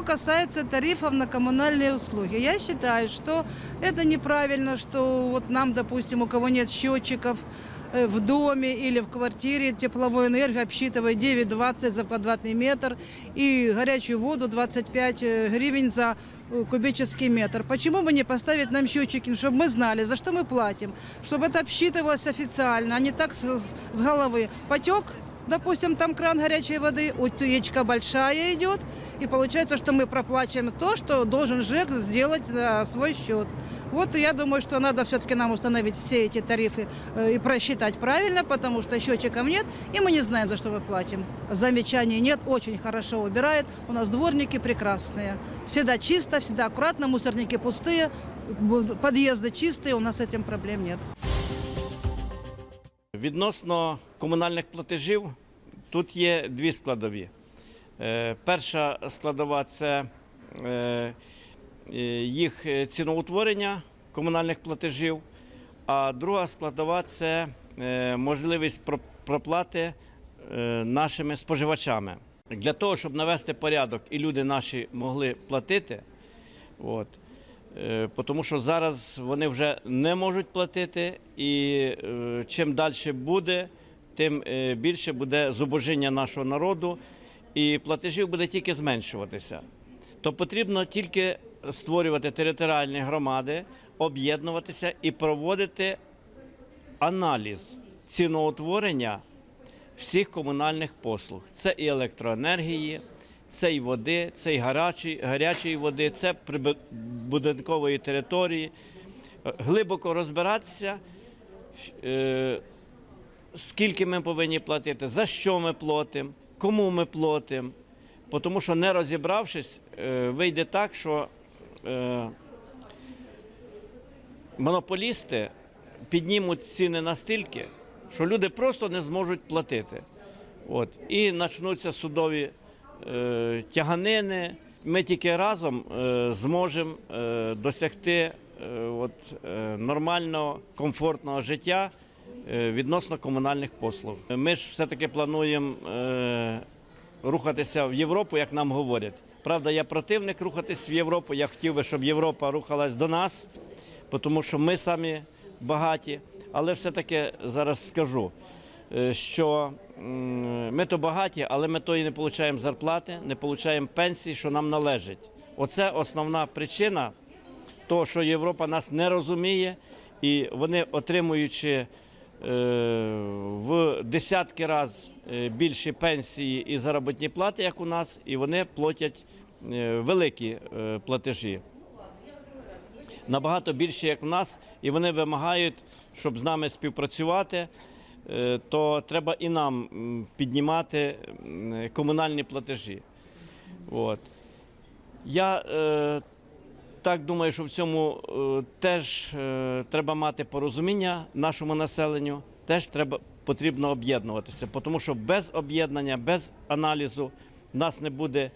Что касается тарифов на коммунальные услуги, я считаю, что это неправильно, что вот нам, допустим, у кого нет счетчиков э, в доме или в квартире, тепловой энергия обсчитывает 9,20 за квадратный метр и горячую воду 25 гривен за э, кубический метр. Почему бы не поставить нам счетчики, чтобы мы знали, за что мы платим, чтобы это обсчитывалось официально, а не так с, с головы. Потек, допустим, там кран горячей воды, утечка большая идет, и получается, что мы проплачиваем то, что должен ЖЭК сделать за свой счет. Вот я думаю, что надо все-таки нам установить все эти тарифы э, и просчитать правильно, потому что счетчиков нет, и мы не знаем, за что мы платим. Замечаний нет, очень хорошо убирает. У нас дворники прекрасные. Всегда чисто, всегда аккуратно, мусорники пустые, б- подъезды чистые, у нас с этим проблем нет. Відносно комунальних платежів тут є дві складові. Е, Перша складова це е, е, їх ціноутворення комунальних платежів, а друга складова це е, можливість про- проплати е, нашими споживачами. Для того, щоб навести порядок і люди наші могли платити, От. Е, Тому що зараз вони вже не можуть платити, і е, чим далі буде, тим е, більше буде зубожіння нашого народу, і платежів буде тільки зменшуватися. То потрібно тільки створювати територіальні громади, об'єднуватися і проводити аналіз ціноутворення всіх комунальних послуг. Це і електроенергії, це і води, це і гарячої, води, це прибудинкової території. Глибоко розбиратися, е, скільки ми повинні платити, за що ми платимо, кому ми платимо. Тому що не розібравшись, е, вийде так, що е, монополісти піднімуть ціни настільки, що люди просто не зможуть платити. От. І почнуться судові тяганини. Ми тільки разом е, зможемо е, досягти е, от, е, нормального, комфортного життя е, відносно комунальних послуг. Ми ж все-таки плануємо е, рухатися в Європу, як нам говорять. Правда, я противник рухатись в Європу. Я хотів би, щоб Європа рухалась до нас, тому що ми самі багаті. Але все-таки зараз скажу, е, що ми то багаті, але ми то і не отримуємо зарплати, не отримуємо пенсії, що нам належить. Оце основна причина того, що Європа нас не розуміє, і вони, отримуючи е, в десятки разів більші пенсії і заробітні плати, як у нас, і вони платять е, великі е, платежі набагато більше, як в нас, і вони вимагають, щоб з нами співпрацювати, е, то треба і нам піднімати комунальні платежі. От. Я е, так думаю, що в цьому е, теж е, треба мати порозуміння нашому населенню, теж треба потрібно об'єднуватися, тому що без об'єднання, без аналізу в нас не буде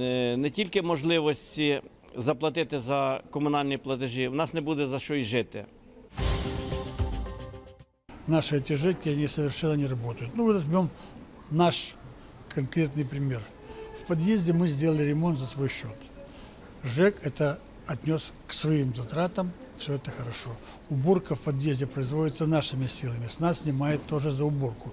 е, не тільки можливості заплатити за комунальні платежі, в нас не буде за що й жити. Наши эти ЖЭКи, они совершенно не работают. Ну, возьмем наш конкретный пример. В подъезде мы сделали ремонт за свой счет. ЖЭК это отнес к своим затратам, все это хорошо. Уборка в подъезде производится нашими силами, с нас снимает тоже за уборку.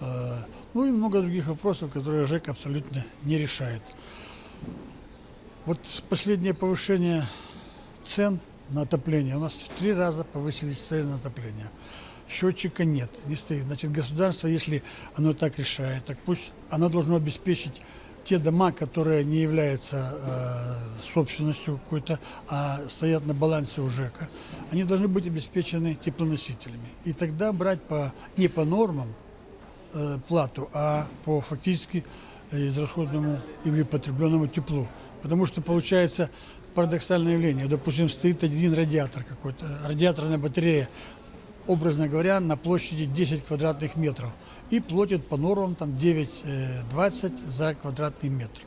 Э, Ну и много других вопросов, которые ЖЭК абсолютно не решает. Вот последнее повышение цен на отопление. У нас в три раза повысились цены на отопление. Счетчика нет, не стоит. Значит, государство, если оно так решает, так пусть оно должно обеспечить те дома, которые не являются э, собственностью какой-то, а стоят на балансе у ЖЭКа, они должны быть обеспечены теплоносителями. И тогда брать по, не по нормам э, плату, а по фактически э, израсходному или потребленному теплу. Потому что получается парадоксальное явление. Допустим, стоит один радиатор какой-то, радиаторная батарея, образно говоря, на площади 10 квадратных метров и платит по нормам там 9-20 за квадратный метр.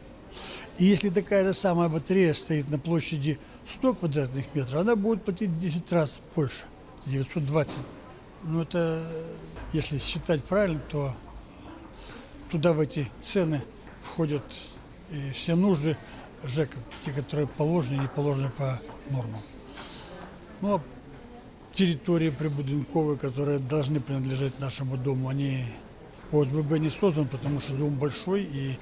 И если такая же самая батарея стоит на площади 100 квадратных метров, она будет платить в 10 раз больше, 920. Ну это, если считать правильно, то туда в эти цены входят и все нужды ЖЭК, те, которые положены и не положены по нормам. Ну, а территории прибудинковые, которые должны принадлежать нашему дому, они ОСББ не создан, потому что дом большой и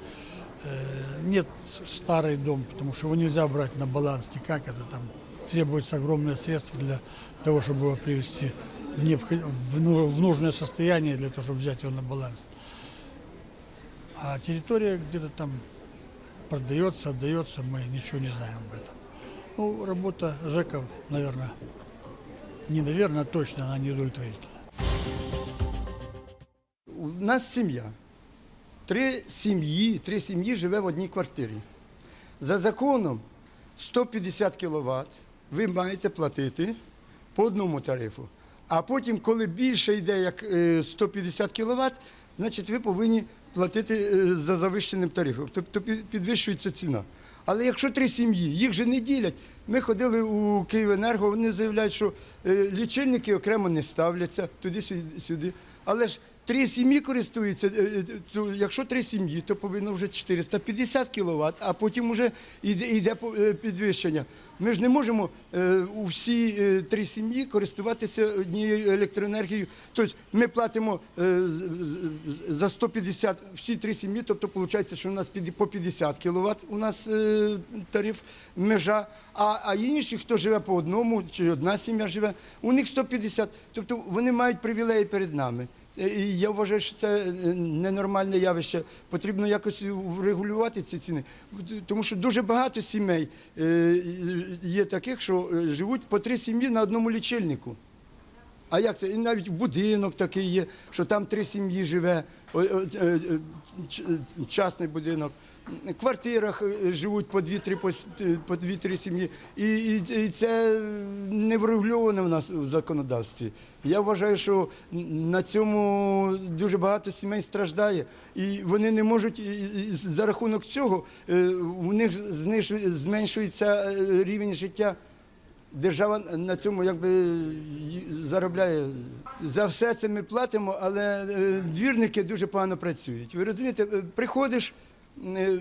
э, нет старый дом, потому что его нельзя брать на баланс никак. Это там требуется огромные средства для того, чтобы его привести в, необход- в ну- нужное состояние для того, чтобы взять его на баланс. А территория где-то там продается, отдается, мы ничего не знаем об этом. Ну, работа ЖЭКов, наверное, не наверное, точно она не удовлетворительна. У нас сім'я. Три сім'ї, три сім'ї живе в одній квартирі. За законом 150 кВт ви маєте платити по одному тарифу. А потім, коли більше йде як е, 150 кВт, значить ви повинні платити е, за завищеним тарифом. Тобто пі- підвищується ціна. Але якщо три сім'ї, їх же не ділять. Ми ходили у Київенерго, вони заявляють, що е, лічильники окремо не ставляться туди-сюди. Але ж три сім'ї користуються. е, е, то Якщо три сім'ї, то повинно вже 450 кВт, а потім вже йде, йде е, підвищення. Ми ж не можемо у всі три сім'ї користуватися однією електроенергією. Тобто ми платимо за 150 всі три сім'ї, тобто виходить, що у нас по 50 кВт у нас тариф межа, а інші, хто живе по одному, чи одна сім'я живе, у них 150. Тобто вони мають привілеї перед нами. Е, І я вважаю, що це е, ненормальне явище. Потрібно якось врегулювати ці ціни. Тому що дуже багато сімей е, є таких, що живуть по три сім'ї на одному лічильнику. А як це? І навіть будинок такий є, що там три сім'ї живе, е, е, частний будинок. В квартирах е, живуть по дві-три по дві-три сім'ї. І, і, і це не врегульовано в нас у законодавстві. Я вважаю, що на цьому дуже багато сімей страждає, і вони не можуть за рахунок цього у них зменшується рівень життя. Держава на цьому якби заробляє. За все це ми платимо, але е, двірники дуже погано працюють. Ви розумієте, е, приходиш, е,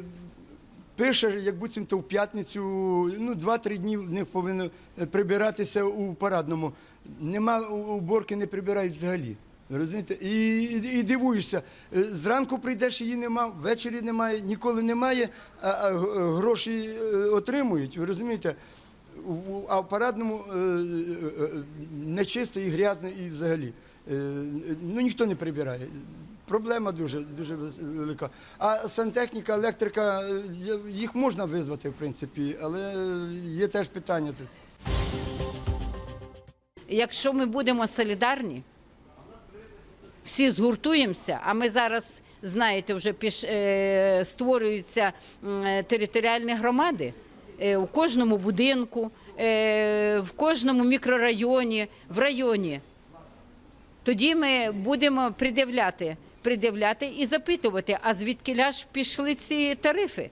пише, як буцімто в п'ятницю, ну, 2-3 дні в них повинно прибиратися у парадному. Нема уборки, не прибирають взагалі. Розумієте? І, і, і дивуєшся, зранку прийдеш, її нема, ввечері немає, ніколи немає, а, а гроші отримують. Ви розумієте? А в парадному е, е, е, нечисто і грязно, і взагалі. Ну ніхто не прибирає. Проблема дуже, дуже велика. А сантехніка, електрика, їх можна визвати, в принципі, але є теж питання тут. Якщо ми будемо солідарні, всі згуртуємося, а ми зараз, знаєте, вже піш, створюються територіальні громади е, у кожному будинку, е, в кожному мікрорайоні, в районі. Тоді ми будемо придивляти, придивляти і запитувати, а звідки ж пішли ці тарифи,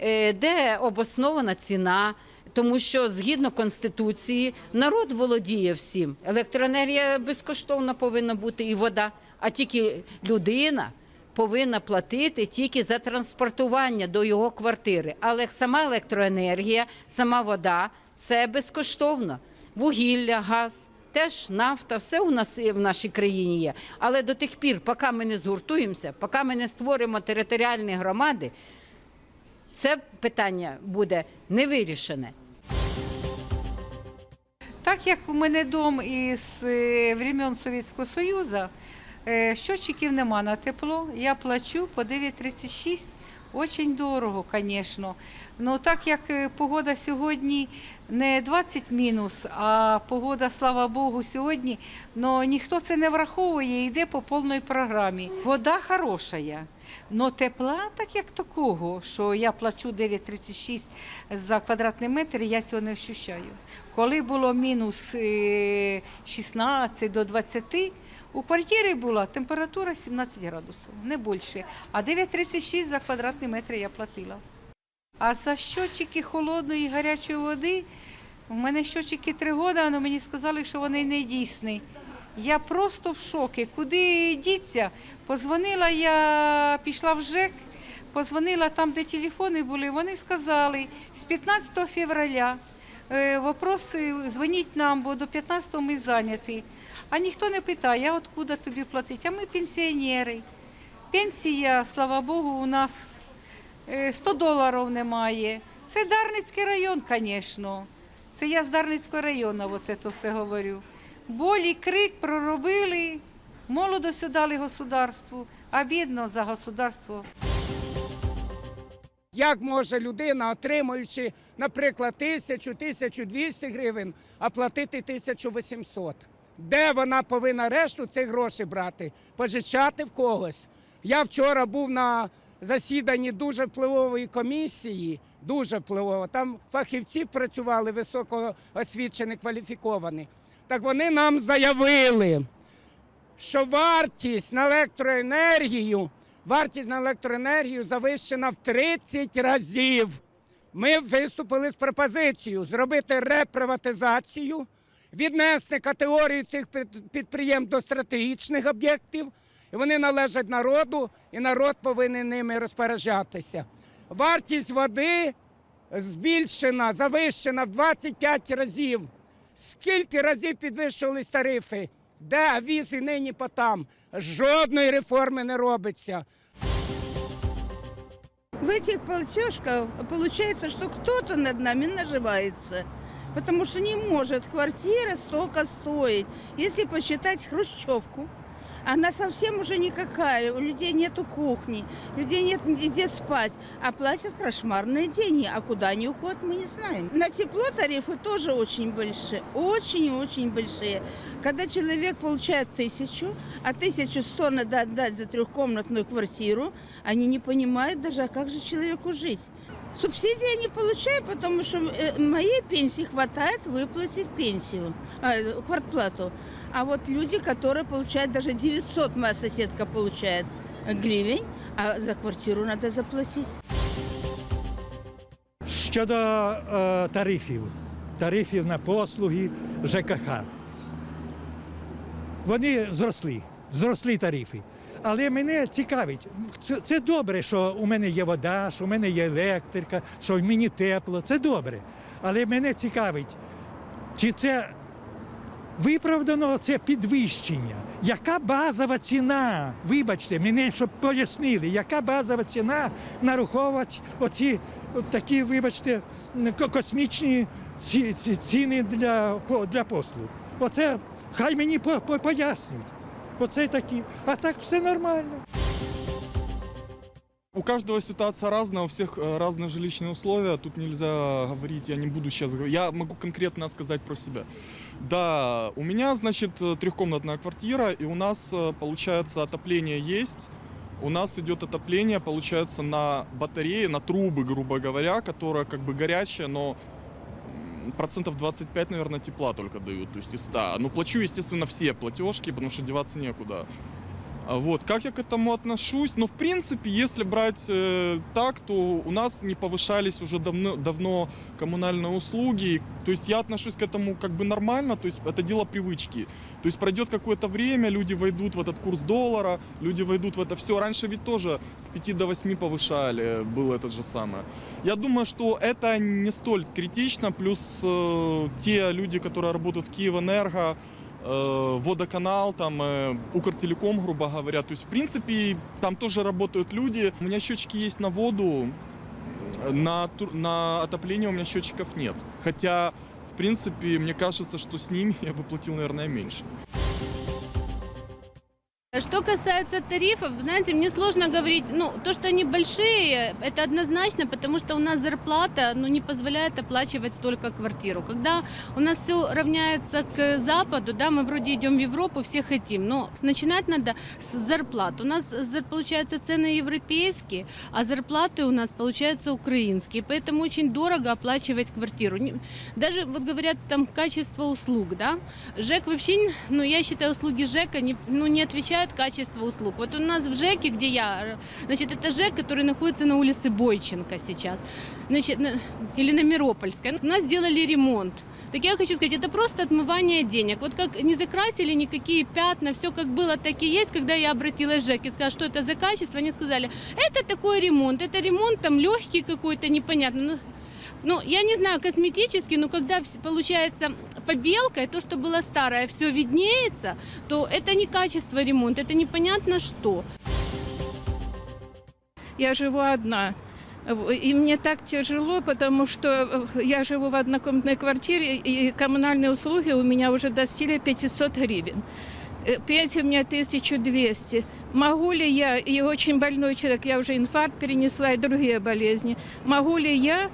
Е, де обоснована ціна. Тому що згідно конституції народ володіє всім. Електроенергія безкоштовна повинна бути і вода, а тільки людина повинна платити тільки за транспортування до його квартири. Але сама електроенергія, сама вода це безкоштовно. Вугілля, газ теж нафта, все у нас в нашій країні є. Але до тих пір, поки ми не згуртуємося, поки ми не створимо територіальні громади, це питання буде не вирішене. Так як у мене дом із е, времен Совєтського Союзу, щотчиків нема на тепло, я плачу по 9,36. Очень дорого, звісно. Ну так як е, погода сьогодні не 20 мінус, а погода, слава Богу, сьогодні, ну ніхто це не враховує, йде по повній програмі. Вода хороша. Но тепла, так як такого, що я плачу 9,36 за квадратний метр, я цього не ощущаю. Коли було мінус е, 16 до 20, у квартирі була температура 17 градусів, не більше. А 9,36 за квадратний метр я платила. А за щотчики холодної і гарячої води, у мене щотчики три роки, але мені сказали, що вони не дійсні. Я просто в шокі. Куди діться? Позвонила я, пішла в ЖЕК, Позвонила там, де телефони були, вони сказали, з 15 февраля е, вопрос, е, дзвоніть нам, бо до 15 ми зайняті. А ніхто не питає, а откуда тобі платити? А ми пенсіонери. Пенсія, слава Богу, у нас е, 100 доларів немає. Це Дарницький район, звісно. Це я з Дарницького району от це все говорю. Болі, крик проробили, молодость дали государству, а бідно за государство. Як може людина, отримуючи, наприклад, тисячу, тисячу двісті гривень, а платити 1800? Де вона повинна решту цих грошей брати? Позичати в когось? Я вчора був на засіданні дуже впливової комісії, дуже впливово. Там фахівці працювали високоосвічені, кваліфіковані. Так вони нам заявили, що вартість на електроенергію, вартість на електроенергію завищена в 30 разів. Ми виступили з пропозицією зробити реприватизацію, віднести категорію цих підприємств до стратегічних об'єктів. Вони належать народу, і народ повинен ними розпоряджатися. Вартість води збільшена, завищена в 25 разів. Скільки разів підвищувались тарифи? Де віз і нині по там? Жодної реформи не робиться. В этих платежках получается, что кто-то над нами наживается. Потому что не может квартира столько стоить. Если посчитать хрущевку, она совсем уже никакая. У людей нету кухни, у людей нет где спать. А платят кошмарные деньги. А куда они уходят, мы не знаем. На тепло тарифы тоже очень большие. Очень-очень большие. Когда человек получает тысячу, а тысячу сто надо отдать за трехкомнатную квартиру, они не понимают даже, а как же человеку жить. Субсидии я не получаю, потому что э, моей пенсии хватает выплатить пенсию, э, квартплату. А вот люди, которые получают даже 900, моя соседка получает гривень, а за квартиру надо заплатить. Щодо е, тарифів, тарифів на послуги ЖКХ. Вони зросли, зросли тарифи. Але мене цікавить, це, це добре, що у мене є вода, що у мене є електрика, що мені тепло. Це добре. Але мене цікавить, чи це виправдано це підвищення? Яка базова ціна? Вибачте, мене щоб пояснили, яка базова ціна нараховувати оці такі, вибачте, космічні ці, ці, ціни для, для послуг. Оце хай мені по, по, пояснять Оце такі. А так все нормально. У каждого ситуация разная, у всех э, разные жилищные условия. Тут нельзя говорить, я не буду сейчас говорить. Я могу конкретно сказать про себя. Да, у меня, значит, э, трехкомнатная квартира, и у нас, э, получается, отопление есть. У нас идет отопление, получается, на батарее, на трубы, грубо говоря, которая как бы горячая, но м, процентов 25, наверное, тепла только дают, то есть из 100. Ну, плачу, естественно, все платежки, потому что деваться некуда. А Вот, как я к этому отношусь? Ну, в принципе, если брать э, так, то у нас не повышались уже давно, давно коммунальные услуги. То есть я отношусь к этому как бы нормально, то есть это дело привычки. То есть пройдет какое-то время, люди войдут в этот курс доллара, люди войдут в это все. Раньше ведь тоже с 5 до 8 повышали, было это же самое. Я думаю, что это не столь критично, плюс э, те люди, которые работают в Киевэнерго, э, водоканал, там, э, Укртелеком, грубо говоря. То есть, в принципе, там тоже работают люди. У меня счетчики есть на воду, на, на отопление у меня счетчиков нет. Хотя, в принципе, мне кажется, что с ними я бы платил, наверное, меньше. Что касается тарифов, знаете, мне сложно говорить, ну, то, что они большие, это однозначно, потому что у нас зарплата, ну, не позволяет оплачивать столько квартиру. Когда у нас все равняется к Западу, да, мы вроде идем в Европу, все хотим, но начинать надо с зарплат. У нас, получается, цены европейские, а зарплаты у нас, получаются, украинские, поэтому очень дорого оплачивать квартиру. Даже, вот говорят, там, качество услуг, да, ЖЭК вообще, ну, я считаю, услуги ЖЭКа не, ну, не отвечают повышают качество услуг. Вот у нас в ЖЭКе, где я, значит, это ЖЭК, который находится на улице Бойченко сейчас, значит, на- или на Миропольской. У нас сделали ремонт. Так я хочу сказать, это просто отмывание денег. Вот как не закрасили никакие пятна, все как было, так и есть. Когда я обратилась в ЖЭК и сказала, что это за качество, они сказали, это такой ремонт, это ремонт там легкий какой-то, непонятно. Ну, я не знаю, косметический, но когда получается побелка, и то, что было старое, все виднеется, то это не качество ремонта, это непонятно что. Я живу одна. И мне так тяжело, потому что э, я живу в однокомнатной квартире, и коммунальные услуги у меня уже достигли 500 гривен. Э, Пенсия у меня 1200. Могу ли я, и очень больной человек, я уже инфаркт перенесла и другие болезни, могу ли я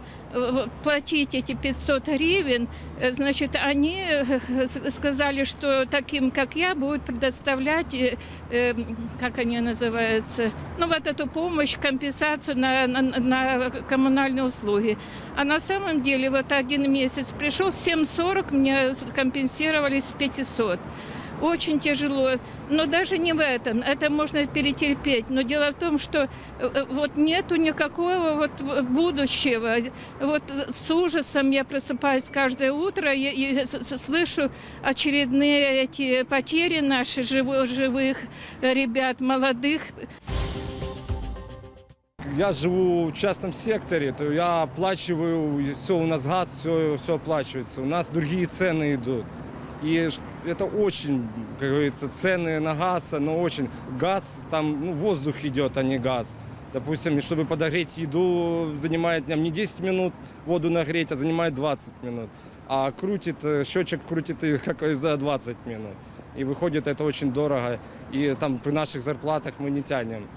платить эти 500 гривен, Э, значит, они э, с- сказали, что таким, как я, будут предоставлять, э, э, как они называются, ну вот эту помощь, компенсацию на, на, на коммунальные услуги. А на самом деле вот один месяц пришел, 7,40 мне компенсировали с 500. Очень тяжело, но даже не в этом, это можно перетерпеть. Но дело в том, что э, э, вот нету никакого вот э, будущего. Вот с ужасом я просыпаюсь каждое утро и, слышу очередные эти потери наших живых э, ребят, молодых. Я живу в частном секторе, то я оплачиваю, все, у нас газ, все, все оплачивается. У нас другие цены идут. И ш- это очень, как говорится, цены на газ, но очень. Газ, там ну, воздух идет, а не газ. Допустим, и чтобы подогреть еду, занимает нам не 10 минут воду нагреть, а занимает 20 минут. А крутит, э, счетчик крутит и как и за 20 минут. И выходит это очень дорого. И там при наших зарплатах мы не тянем.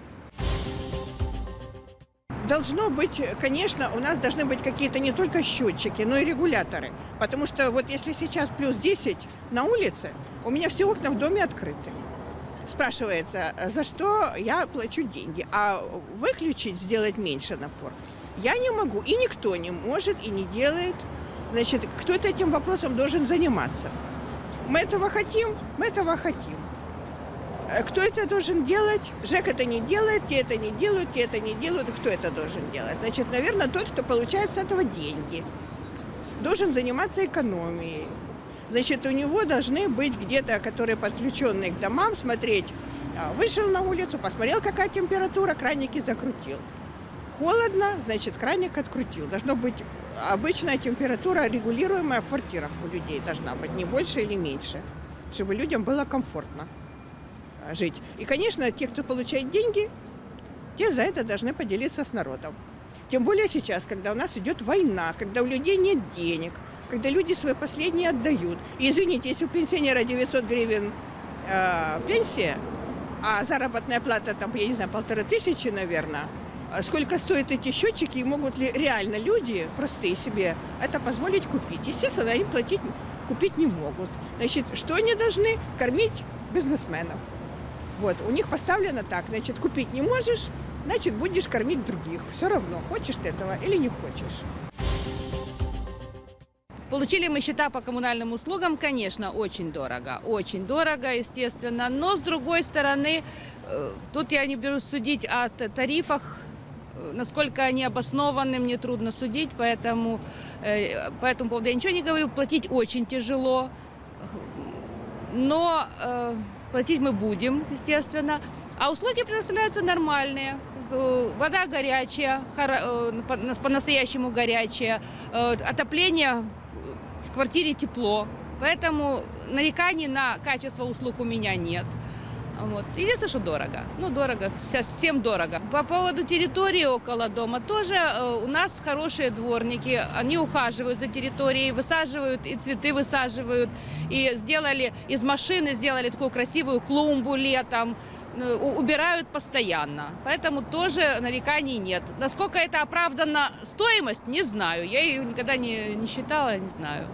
Должно быть, конечно, у нас должны быть какие-то не только счетчики, но и регуляторы. Потому что вот если сейчас плюс 10 на улице, у меня все окна в доме открыты. Спрашивается, за что я плачу деньги, а выключить, сделать меньше напор я не могу, и никто не может и не делает. Значит, кто-то этим вопросом должен заниматься. Мы этого хотим, мы этого хотим. Э, Кто это должен делать? ЖЭК это не делает, те это не делают, те это не делают. Кто это должен делать? Значит, наверное, тот, кто получает с этого деньги. Должен заниматься экономией. Значит, у него должны быть где-то, которые подключенные к домам, смотреть. а, Вышел на улицу, посмотрел, какая температура, краники закрутил. Холодно, значит, краник открутил. Должно быть обычная температура, регулируемая в квартирах у людей должна быть, не больше или меньше, чтобы людям было комфортно жить. И, конечно, те, кто получает деньги, те за это должны поделиться с народом. Тем более сейчас, когда у нас идет война, когда у людей нет денег, когда люди свои последние отдают. И извините, если у пенсионера 900 гривен э, пенсия, а заработная плата там, я не знаю, полторы тысячи, наверное, а сколько стоят эти счетчики и могут ли реально люди, простые себе, это позволить купить? Естественно, они платить, купить не могут. Значит, что они должны? Кормить бизнесменов. Вот, у них поставлено так, значит, купить не можешь, значит, будешь кормить других. Все равно, хочешь ты этого или не хочешь. Получили мы счета по коммунальным услугам, конечно, очень дорого. Очень дорого, естественно. Но, с другой стороны, э, тут я не берусь судить о тарифах. Э, Насколько они обоснованы, мне трудно судить, поэтому э, по этому поводу я ничего не говорю. Платить очень тяжело, но платить мы будем, естественно. А услуги предоставляются нормальные. Э, Вода горячая, хоро- э, по- по-настоящему горячая, э, отопление в квартире тепло. Поэтому нареканий на качество услуг у меня нет. Вот. Единственное, что дорого. Ну, дорого, вся- всем дорого. По поводу территории около дома тоже э, у нас хорошие дворники. Они ухаживают за территорией, высаживают, и цветы высаживают. И сделали из машины, сделали такую красивую клумбу летом. Э, Убирают постоянно. Поэтому тоже нареканий нет. Насколько это оправдана стоимость, не знаю. Я ее никогда не, не считала, не знаю.